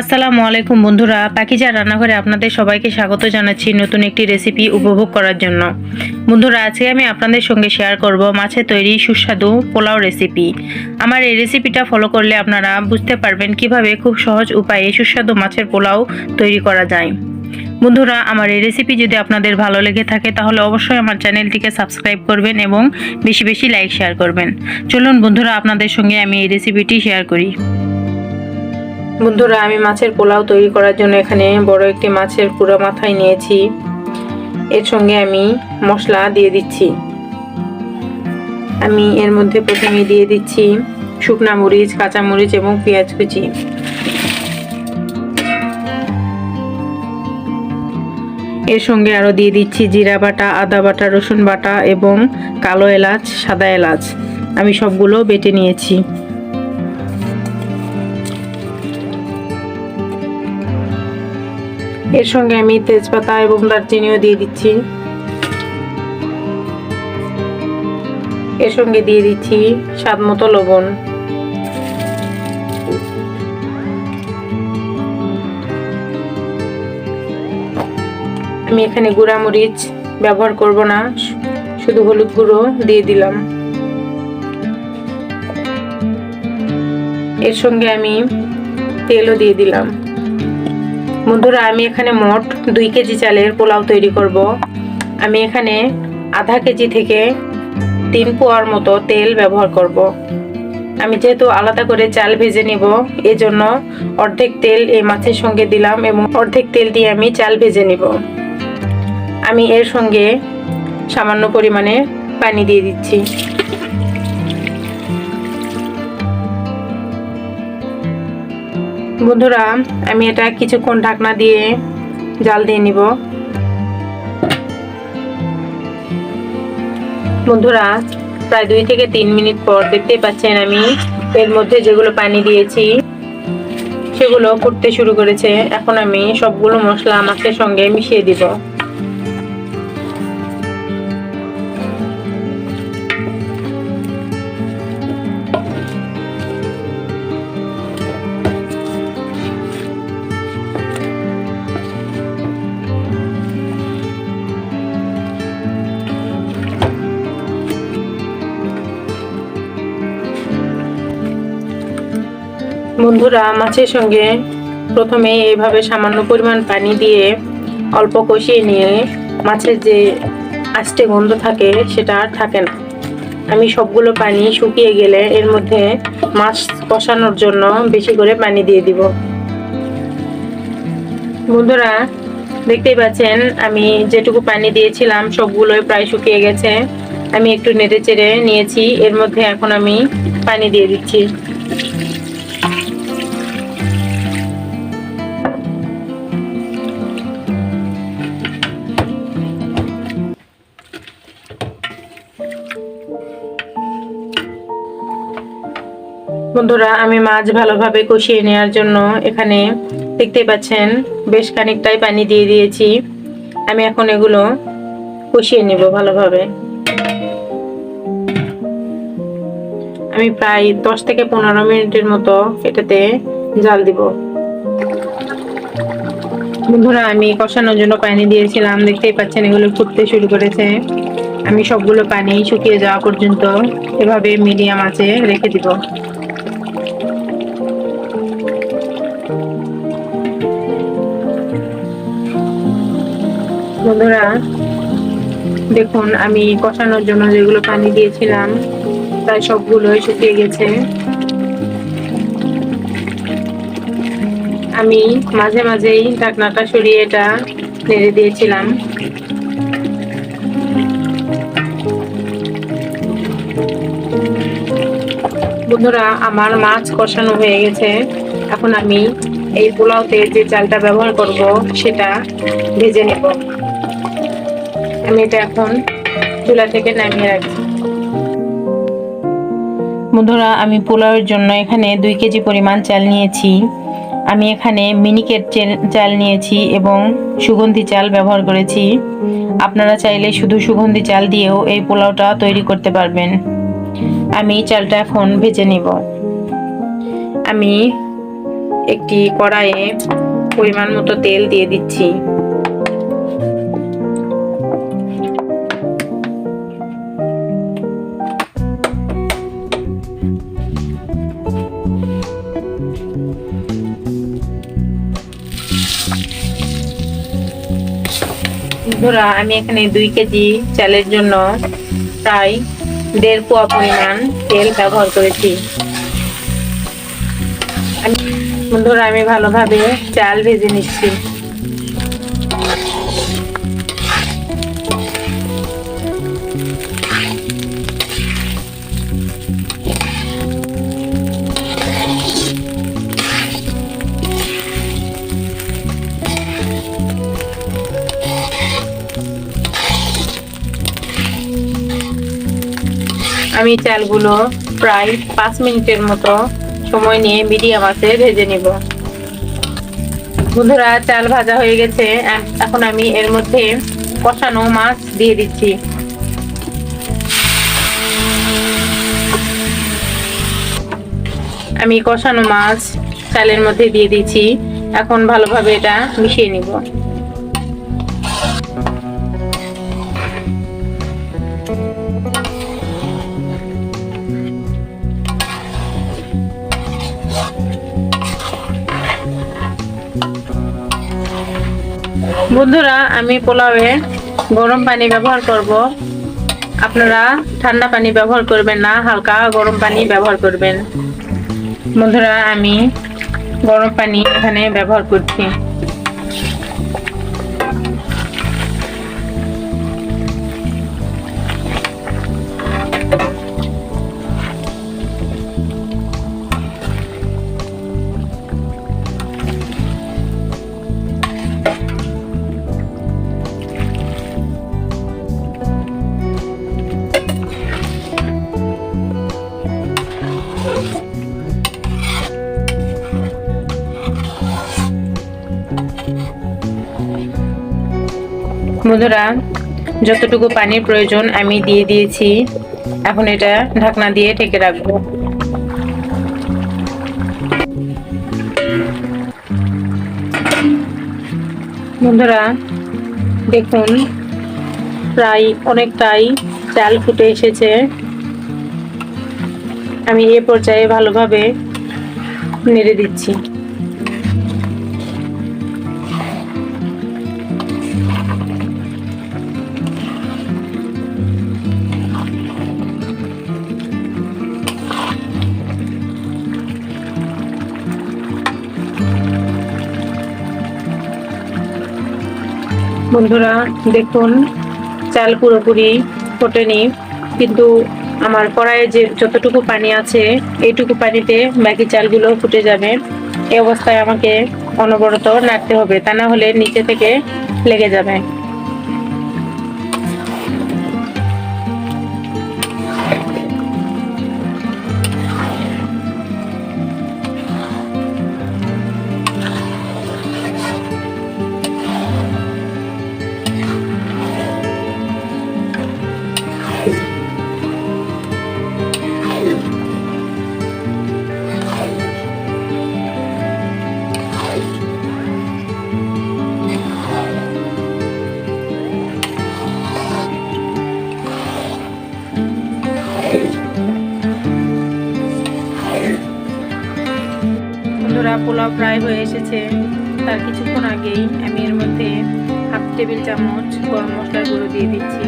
আসসালামু আলাইকুম বন্ধুরা পাখিজা রান্নাঘরে আপনাদের সবাইকে স্বাগত জানাচ্ছি নতুন একটি রেসিপি উপভোগ করার জন্য। বন্ধুরা, আজকে আমি আপনাদের সঙ্গে শেয়ার করব মাছের তৈরি সুস্বাদু পোলাও রেসিপি আমার এই রেসিপিটা ফলো করলে আপনারা বুঝতে পারবেন কীভাবে খুব সহজ উপায়ে সুস্বাদু মাছের পোলাও তৈরি করা যায়। বন্ধুরা, আমার এই রেসিপি যদি আপনাদের ভালো লেগে থাকে, তাহলে অবশ্যই আমার চ্যানেলটিকে সাবস্ক্রাইব করবেন এবং বেশি বেশি লাইক শেয়ার করবেন। চলুন বন্ধুরা, আপনাদের সঙ্গে আমি এই রেসিপিটি শেয়ার করি। বন্ধুরা, আমি মাছের পোলাও তৈরি করার জন্য এখানে বড় একটি মাছের পুরো মাথায় নিয়েছি। এর সঙ্গে আমি মশলা দিয়ে দিচ্ছি। আমি এর মধ্যে প্রথমে দিয়ে দিচ্ছি শুকনা মরিচ, কাঁচা মরিচ এবং পেঁয়াজ কুচি। এর সঙ্গে আরও দিয়ে দিচ্ছি জিরা বাটা, আদা বাটা, রসুন বাটা এবং কালো এলাচ, সাদা এলাচ। আমি সবগুলো বেটে নিয়েছি। এর সঙ্গে আমি তেজপাতা এবং দারচিনিও দিয়ে দিচ্ছি। এর সঙ্গে দিয়ে দিচ্ছি স্বাদ মতো লবণ। আমি এখানে গুঁড়া মরিচ ব্যবহার করব না, শুধু হলুদ গুঁড়ো দিয়ে দিলাম। এর সঙ্গে আমি তেলও দিয়ে দিলাম। বন্ধুরা, আমি এখানে মোট দুই কেজি চালের পোলাও তৈরি করব। আমি এখানে আধা কেজি থেকে তিন পোয়ার মতো তেল ব্যবহার করব। আমি যেহেতু আলাদা করে চাল ভেজে নিব, এজন্য অর্ধেক তেল এই মাছের সঙ্গে দিলাম এবং অর্ধেক তেল দিয়ে আমি চাল ভেজে নিব। আমি এর সঙ্গে সামান্য পরিমাণে পানি দিয়ে দিচ্ছি। বন্ধুরা, আমি এটা কিছুক্ষণ ঢাকনা দিয়ে জাল দিয়ে নিব। বন্ধুরা, প্রায় দুই থেকে তিন মিনিট পর দেখতে পাচ্ছেন আমি এর মধ্যে যেগুলো পানি দিয়েছি, সেগুলো করতে শুরু করেছে। এখন আমি সবগুলো মশলা মাছের সঙ্গে মিশিয়ে দিব। বন্ধুরা, মাছের সঙ্গে প্রথমে এইভাবে সামান্য পরিমাণ পানি দিয়ে অল্প কষিয়ে নিয়ে মাছের যে আষ্টে গন্ধ থাকে সেটা আর থাকে না। আমি সবগুলো পানি শুকিয়ে গেলে এর মধ্যে মাছ কষানোর জন্য বেশি করে পানি দিয়ে দিব। বন্ধুরা, দেখতেই পাচ্ছেন, আমি যেটুকু পানি দিয়েছিলাম সবগুলোই প্রায় শুকিয়ে গেছে। আমি একটু নেড়ে চেড়ে নিয়েছি, এর মধ্যে এখন আমি পানি দিয়ে দিচ্ছি। বন্ধুরা, আমি মাছ ভালোভাবে কষিয়ে নেওয়ার জন্য এখানে দেখতেই পাচ্ছেন বেশ খানিকটাই পানি দিয়ে দিয়েছি। আমি এখন এগুলো কষিয়ে নেব ভালোভাবে। আমি প্রায় দশ থেকে পনেরো মিনিটের মতো এটাতে জাল দিব। বন্ধুরা, আমি কষানোর জন্য পানি দিয়েছিলাম, দেখতেই পাচ্ছেন এগুলো ফুটতে শুরু করেছে। আমি সবগুলো পানি শুকিয়ে যাওয়া পর্যন্ত এভাবে মিডিয়াম আছে রেখে দিব। বন্ধুরা, দেখুন, আমি কষানোর জন্য যেগুলো পানি দিয়েছিলাম, তাই সবগুলোই শুকিয়ে গেছে। আমি মাঝে মাঝেই ঢাকনাটা সরিয়ে এটা নেড়ে দিয়েছিলাম। বন্ধুরা, আমার মাছ কষানো হয়ে গেছে। এখন আমি এই পোলাওতে যে চালটা ব্যবহার করব, সেটা ভেজে নেব। আমি এটা এখন চুলা থেকে নামিয়ে রাখছি। বন্ধুরা, আমি পোলাওয়ের জন্য এখানে দুই কেজি পরিমাণ চাল নিয়েছি। আমি এখানে মিনিকেট চাল নিয়েছি এবং সুগন্ধি চাল ব্যবহার করেছি। আপনারা চাইলে শুধু সুগন্ধি চাল দিয়েও এই পোলাওটা তৈরি করতে পারবেন। আমি চালটা এখন ভেজে নিব। আমি একটি কড়াইয়ে পরিমাণ মতো তেল দিয়ে দিচ্ছি। বন্ধুরা, আমি এখানে দুই কেজি চালের জন্য প্রায় দেড় পোয়া পরিমাণ তেল ব্যবহার করেছি। বন্ধুরা, আমি ভালোভাবে চাল ভেজে নিচ্ছি। আমি চালগুলো প্রায় পাঁচ মিনিটের মতো সময় নিয়ে মিডিয়াম আছে ভেজে নিব। বন্ধুরা, চাল ভাজা হয়ে গেছে। এখন আমি এর মধ্যে কষানো মাছ দিয়ে দিচ্ছি। আমি কষানো মাছ চালের মধ্যে দিয়ে দিচ্ছি। এখন ভালোভাবে এটা মিশিয়ে নিব। বন্ধুরা, আমি পোলাওয়ে গরম পানি ব্যবহার করব। আপনারা ঠান্ডা পানি ব্যবহার করবেন না, হালকা গরম পানি ব্যবহার করবেন। বন্ধুরা, আমি গরম পানি এখানে ব্যবহার করছি। বন্ধুরা যতটুকু পানির প্রয়োজন আমি দিয়ে দিয়েছি। এখন এটা ঢাকনা দিয়ে ঢেকে রাখব। বন্ধুরা দেখুন, প্রায় অনেকটাই চাল ফুটে এসেছে। আমি এ পর্যায়ে ভালোভাবে নেড়ে দিচ্ছি। বন্ধুরা, দেখুন, চাল পুরোপুরি ফোটেনি, কিন্তু আমার কড়াইয়ে যে যতটুকু পানি আছে, এইটুকু পানিতে বাকি চালগুলো ফুটে যাবে। এই অবস্থায় আমাকে অনবরত নাড়তে হবে, তা না হলে নিচে থেকে লেগে যাবে। পোলাও প্রায় হয়ে এসেছে। তার কিছুক্ষণ আগেই আমি এর মধ্যে হাফ টেবিল চামচ গরম মশলার গুঁড়ো দিয়ে দিচ্ছি।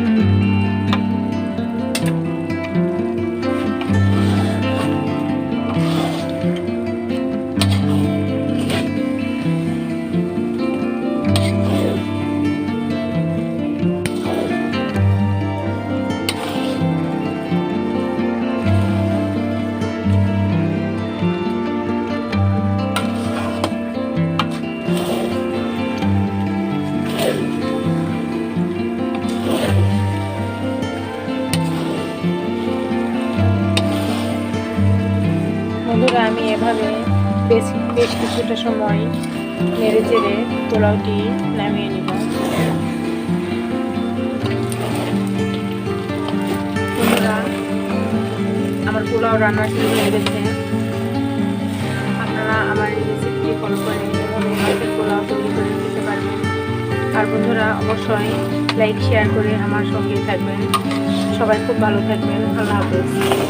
এভাবে বেশ বেশ কিছুটা সময় নেড়ে চেড়ে পোলাওটি নামিয়ে নিব। আমার পোলাও রান্নাটি হয়ে গেছে। আপনারা আমার এই রেসিপিটি ফলো করে এভাবে পোলাও তৈরি করে খেতে পারবেন। আর বন্ধুরা, অবশ্যই লাইক শেয়ার করে আমার সঙ্গে থাকবেন। সবাই খুব ভালো থাকবেন। আল্লাহ হাফেজ।